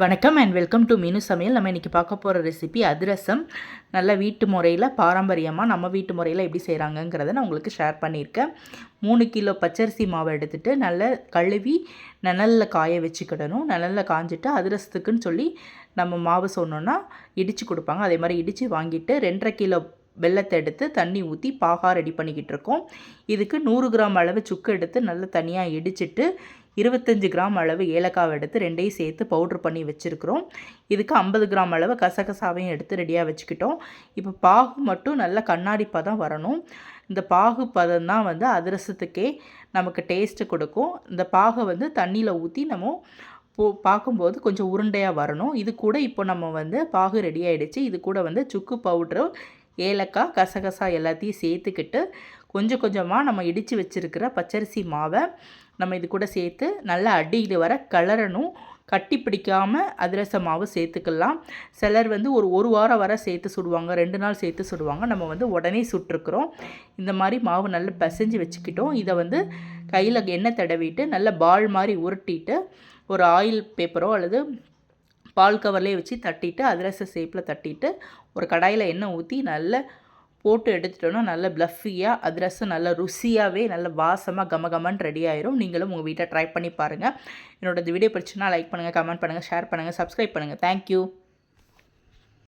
வணக்கம் and welcome to மீனு சமையல் நம்ம இன்றைக்கி பார்க்க போகிற ரெசிபி அதிரசம். நல்ல வீட்டு முறையில் பாரம்பரியமாக நம்ம வீட்டு முறையில் எப்படி செய்கிறாங்கங்கிறத நான் உங்களுக்கு ஷேர் பண்ணியிருக்கேன். மூணு கிலோ பச்சரிசி மாவை எடுத்துகிட்டு நல்லா கழுவி நிழலில் காய வச்சுக்கிடணும். நிழலில் காஞ்சிட்டு அதிரசத்துக்குன்னு சொல்லி நம்ம மாவு சொன்னோன்னா இடித்து கொடுப்பாங்க. அதே மாதிரி இடித்து வாங்கிட்டு ரெண்டரை கிலோ வெள்ளத்தை எடுத்து தண்ணி ஊற்றி பாகா ரெடி பண்ணிக்கிட்டு இருக்கோம். இதுக்கு நூறு கிராம் அளவு சுக்கு எடுத்து நல்லா தனியாக இடிச்சிட்டு இருபத்தஞ்சி கிராம் அளவு ஏலக்காவை எடுத்து ரெண்டையும் சேர்த்து பவுட்ரு பண்ணி வச்சுருக்குறோம். இதுக்கு ஐம்பது கிராம் அளவு கசகசாவையும் எடுத்து ரெடியாக வச்சுக்கிட்டோம். இப்போ பாகு மட்டும் நல்ல கண்ணாடி பதம் வரணும். இந்த பாகு பதம் தான் வந்து அதிரசத்துக்கே நமக்கு டேஸ்ட்டு கொடுக்கும். இந்த பாகை வந்து தண்ணியில் ஊற்றி நம்ம போ பார்க்கும்போது கொஞ்சம் உருண்டையாக வரணும். இது கூட இப்போ நம்ம வந்து பாகு ரெடி ஆகிடுச்சு இது கூட வந்து சுக்கு பவுட்ரு ஏலக்காய் கசகசா எல்லாத்தையும் சேர்த்துக்கிட்டு கொஞ்சம் கொஞ்சமாக நம்ம இடித்து வச்சுருக்கிற பச்சரிசி மாவை நம்ம இது கூட சேர்த்து நல்லா அடியில் வர கலரணும் கட்டி பிடிக்காமல் அதிரச மாவு சேர்த்துக்கலாம். சிலர் வந்து ஒரு ஒரு வாரம் வர சேர்த்து சுடுவாங்க ரெண்டு நாள் சேர்த்து சுடுவாங்க. நம்ம வந்து உடனே சுட்டுருக்குறோம். இந்த மாதிரி மாவு நல்லா பிசைஞ்சு வச்சுக்கிட்டோம். இதை வந்து கையில் எண்ணெய் தடவிட்டு நல்லா பால் மாதிரி உருட்டிட்டு ஒரு ஆயில் பேப்பரோ அல்லது பால் கவர்லேயே வச்சு தட்டிட்டு அதிரச ஷேப்பில் தட்டிட்டு ஒரு கடாயில் எண்ணெய் ஊற்றி நல்ல போட்டு எடுத்துட்டோன்னா நல்ல ப்ளஃபியாக அதிரசம் நல்ல ருசியாகவே நல்ல வாசமாக கம கமன் ரெடி ஆயிரும். நீங்களும் உங்கள் வீட்டை ட்ரை பண்ணி பாருங்கள் என்னோட இந்த வீடியோ பிடிச்சுன்னா லைக் பண்ணுங்கள் கமெண்ட் பண்ணுங்கள் ஷேர் பண்ணுங்கள் சப்ஸ்கிரைப் பண்ணுங்கள் தேங்க்யூ